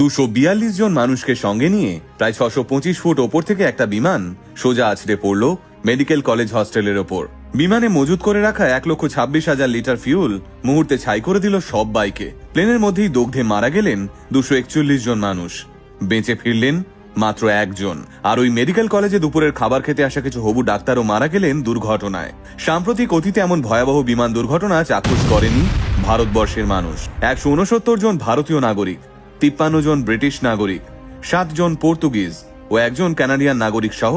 দুশো বিয়াল্লিশ জন মানুষকে সঙ্গে নিয়ে প্রায় ছশো পঁচিশ ফুট ওপর থেকে একটা বিমান সোজা আছড়ে পড়ল মেডিকেল কলেজ হস্টেলের ওপর। বিমানে মজুত করে রাখা এক লক্ষ ছাব্বিশ হাজার লিটার ফিউল মুহূর্তে ছাই করে দিল সব বাইকে। প্লেনের মধ্যেই দগ্ধে মারা গেলেন দুশো একচল্লিশ জন মানুষ। বেঁচে ফিরলেন মাত্র একজন। আর ওই মেডিকেল কলেজে দুপুরের খাবার খেতে আসা কিছু হবু ডাক্তারও মারা গেলেন দুর্ঘটনায়। সাম্প্রতিক অতীতে এমন ভয়াবহ বিমান দুর্ঘটনা চাক্ষুষ করেনি ভারতবর্ষের মানুষ। একশো উনসত্তর জন ভারতীয় নাগরিক। তিপ্পান্ন জন ব্রিটিশ নাগরিক, সাত জন পর্তুগিজ ও একজন কানাডিয়ান নাগরিক সহ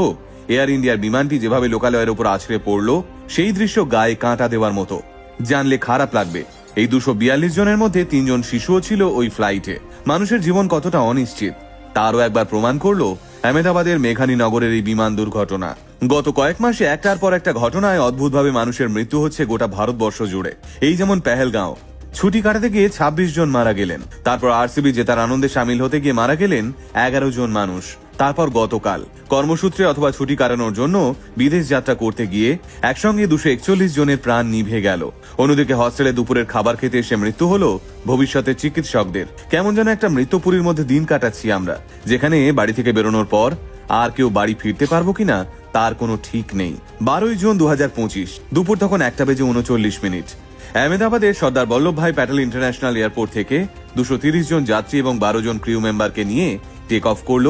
এয়ার ইন্ডিয়ার বিমানটি যেভাবে লোকালয়ের ওপর আছড়ে পড়ল, সেই দৃশ্য গায়ে কাঁটা দেওয়ার মতো। জানলে খারাপ লাগবে। এই দুশো বিয়াল্লিশ জনের মধ্যে তিনজন শিশুও ছিল ওই ফ্লাইটে। মানুষের জীবন কতটা অনিশ্চিত, তারও একবার প্রমাণ করল আহমেদাবাদের মেঘানী নগরের এই বিমান দুর্ঘটনা। গত কয়েক মাসে একটার পর একটা ঘটনায় অদ্ভুতভাবে মানুষের মৃত্যু হচ্ছে গোটা ভারতবর্ষ জুড়ে। এই যেমন পেহেলগাঁও ছুটি কাটাতে গিয়ে ২৬ জন মারা গেলেন। তারপর আরসিবি জেতার আনন্দে সামিল হতে গিয়ে মারা গেলেন এগারো জন মানুষ। তারপর গতকাল কর্মসূত্রে অথবা ছুটি কাটানোর জন্য বিদেশ যাত্রা করতে গিয়ে একসঙ্গে দুশো একচল্লিশ জনের প্রাণ নিভে গেল। অন্যদিকে হস্টেলে দুপুরের খাবার খেতে এসে মৃত্যু হলো ভবিষ্যতের চিকিৎসকদের। কেমন যেন একটা মৃত্যুপুরীর মধ্যে দিন কাটাচ্ছি আমরা, যেখানে বাড়ি থেকে বেরোনোর পর আর কেউ বাড়ি ফিরতে পারব কিনা তার কোনো ঠিক নেই। বারোই জুন দু হাজার পঁচিশ, দুপুর তখন একটা বেজে উনচল্লিশ মিনিট। আহমেদাবাদের সর্দার বল্লভভাই প্যাটেল ইন্টারন্যাশনাল এয়ারপোর্ট থেকে দুশো জন যাত্রী এবং বারো জন ক্রিউ মেম্বারকে নিয়ে টেক অফ করল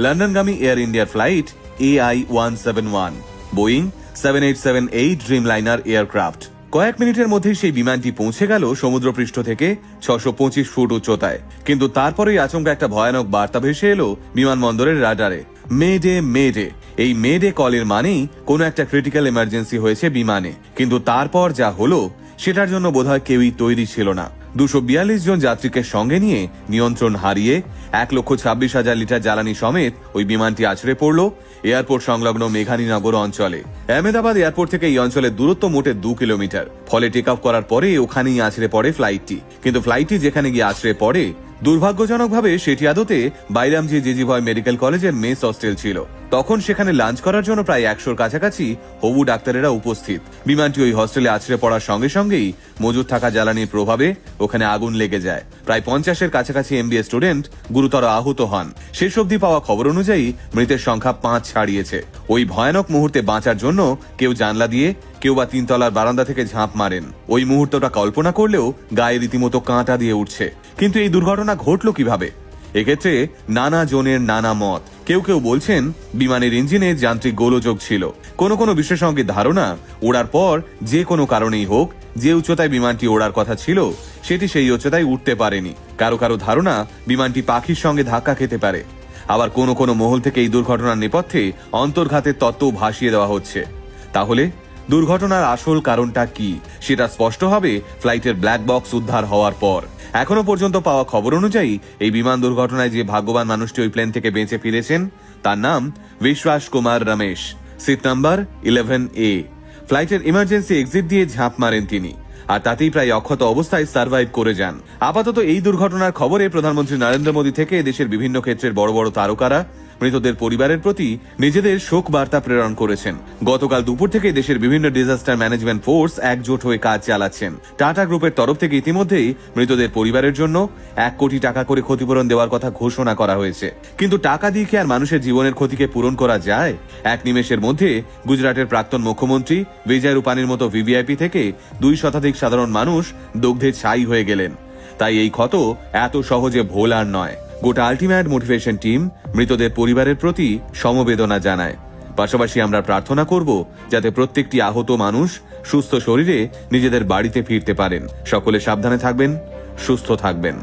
লন্ডনগামী এয়ার ইন্ডিয়ার flight AI one seven one Boeing seven eight seven eight dreamliner aircraft কয়েক মিনিটের মধ্যেই সেই বিমানটি পৌঁছে গেল সমুদ্রপৃষ্ঠ থেকে ছশো পঁচিশ ফুট উচ্চতায়। কিন্তু তারপরেই আচমকা একটা ভয়ানক বার্তা ভেসে এলো বিমানবন্দরের রাডারে। মে ডে মে ডে এই মে ডে কলের মানেই কোনো একটা ক্রিটিক্যাল এমার্জেন্সি হয়েছে বিমানে। কিন্তু তারপর যা হলো সেটার জন্য বোধহয় কেউই তৈরি ছিল না। দুশো বিয়াল্লিশ জন যাত্রীকে সঙ্গে নিয়ে নিয়ন্ত্রণ হারিয়ে এক লক্ষ ছাব্বিশ হাজার লিটার জ্বালানি সমেত ওই বিমানটি আছড়ে পড়ল এয়ারপোর্ট সংলগ্ন মেঘানীনগর অঞ্চলে। আহমেদাবাদ এয়ারপোর্ট থেকে এই অঞ্চলের দূরত্ব মোটে দু কিলোমিটার। ফলে টেক অফ করার পরে ওখানেই আছড়ে পড়ে ফ্লাইটটি। কিন্তু ফ্লাইটটি যেখানে গিয়ে আছড়ে পড়ে, দুর্ভাগ্যজনকভাবে সেটি আদতে বাইরামজি জিজিভয় মেডিকেল কলেজের মেস হস্টেল ছিল। তখন সেখানে লাঞ্চ করার জন্য প্রায় একশোর কাছাকাছি হবু ডাক্তারেরা উপস্থিত। বিমানটি ওই হস্টেলে আছড়ে পড়ার সঙ্গে সঙ্গেই মজুদ থাকা জ্বালানির প্রভাবে ওখানে আগুন লেগে যায়। প্রায় পঞ্চাশের কাছাকাছি এমবিএ স্টুডেন্ট গুরুতর আহত হন। শেষ অবধি পাওয়া খবর অনুযায়ী মৃতের সংখ্যা পাঁচ ছাড়িয়েছে। ওই ভয়ানক মুহূর্তে বাঁচার জন্য কেউ জানলা দিয়ে কেউ বা তিনতলার বারান্দা থেকে ঝাঁপ মারেন। ওই মুহূর্তটা কল্পনা করলেও গায়ে রীতিমতো কাঁটা দিয়ে উঠছে। কিন্তু এই দুর্ঘটনা ঘটল কীভাবে? এক্ষেত্রে নানা জনের নানা মত। কেউ কেউ বলছেন, বিমানের ইঞ্জিনে যান্ত্রিক গোলযোগ ছিল। কোনো কোনো বিশেষজ্ঞের ধারণা, ওড়ার পর যে কোনো কারণেই হোক, যে উচ্চতায় বিমানটি ওড়ার কথা ছিল, সেটি সেই উচ্চতায় উঠতে পারেনি। কারও কারও ধারণা, বিমানটি পাখির সঙ্গে ধাক্কা খেতে পারে। আবার কোনো কোনো মহল থেকে এই দুর্ঘটনার নেপথ্যে অন্তর্ঘাতের তত্ত্ব ভাসিয়ে দেওয়া হচ্ছে। তাহলে দুর্ঘটনার আসল কারণটা কি? সেটা স্পষ্ট হবে ফ্লাইটের ব্ল্যাক বক্স উদ্ধার হওয়ার পর। এখনও পর্যন্ত পাওয়া খবর অনুযায়ী, এই বিমান দুর্ঘটনায় যে ভাগ্যবান মানুষটি ওই প্লেন থেকে বেঁচে ফিরেছেন, তার নাম বিশ্বাস Kumar Ramesh. Seat number eleven A ফ্লাইটের ইমার্জেন্সি এক্সিট দিয়ে ঝাঁপ মারেন তিনি। আর তাতেই প্রায় অক্ষত অবস্থায় সার্ভাইভ করে যান। আপাতত এই দুর্ঘটনার খবরে প্রধানমন্ত্রী নরেন্দ্র মোদী থেকে দেশের বিভিন্ন ক্ষেত্রের বড় বড় তারকারা মৃতদের পরিবারের প্রতি নিজেদের শোক বার্তা প্রেরণ করেছেন। গতকাল দুপুর থেকে দেশের বিভিন্ন ডিজাস্টার ম্যানেজমেন্ট ফোর্স একজোট হয়ে কাজ চালাচ্ছেন। টাটা গ্রুপের তরফ থেকে ইতিমধ্যেই মৃতদের পরিবারের জন্য এক কোটি টাকা করে ক্ষতিপূরণ দেওয়ার কথা ঘোষণা করা হয়েছে। কিন্তু টাকা দিয়ে কি আর মানুষের জীবনের ক্ষতিকে পূরণ করা যায়? এক নিমেষের মধ্যে গুজরাটের প্রাক্তন মুখ্যমন্ত্রী বিজয় রূপানির মতো ভিভিআইপি থেকে দুই শতাধিক সাধারণ মানুষ দগ্ধে ছাই হয়ে গেলেন। তাই এই ক্ষত এত সহজে ভোলার নয়। গোটা আলটিমেট মোটিভেশন টিম মৃতদের পরিবারের প্রতি সমবেদনা জানায়। পাশাপাশি আমরা প্রার্থনা করব যাতে প্রত্যেকটি আহত মানুষ সুস্থ শরীরে নিজেদের বাড়িতে ফিরতে পারেন। সকলে সাবধানে থাকবেন, সুস্থ থাকবেন।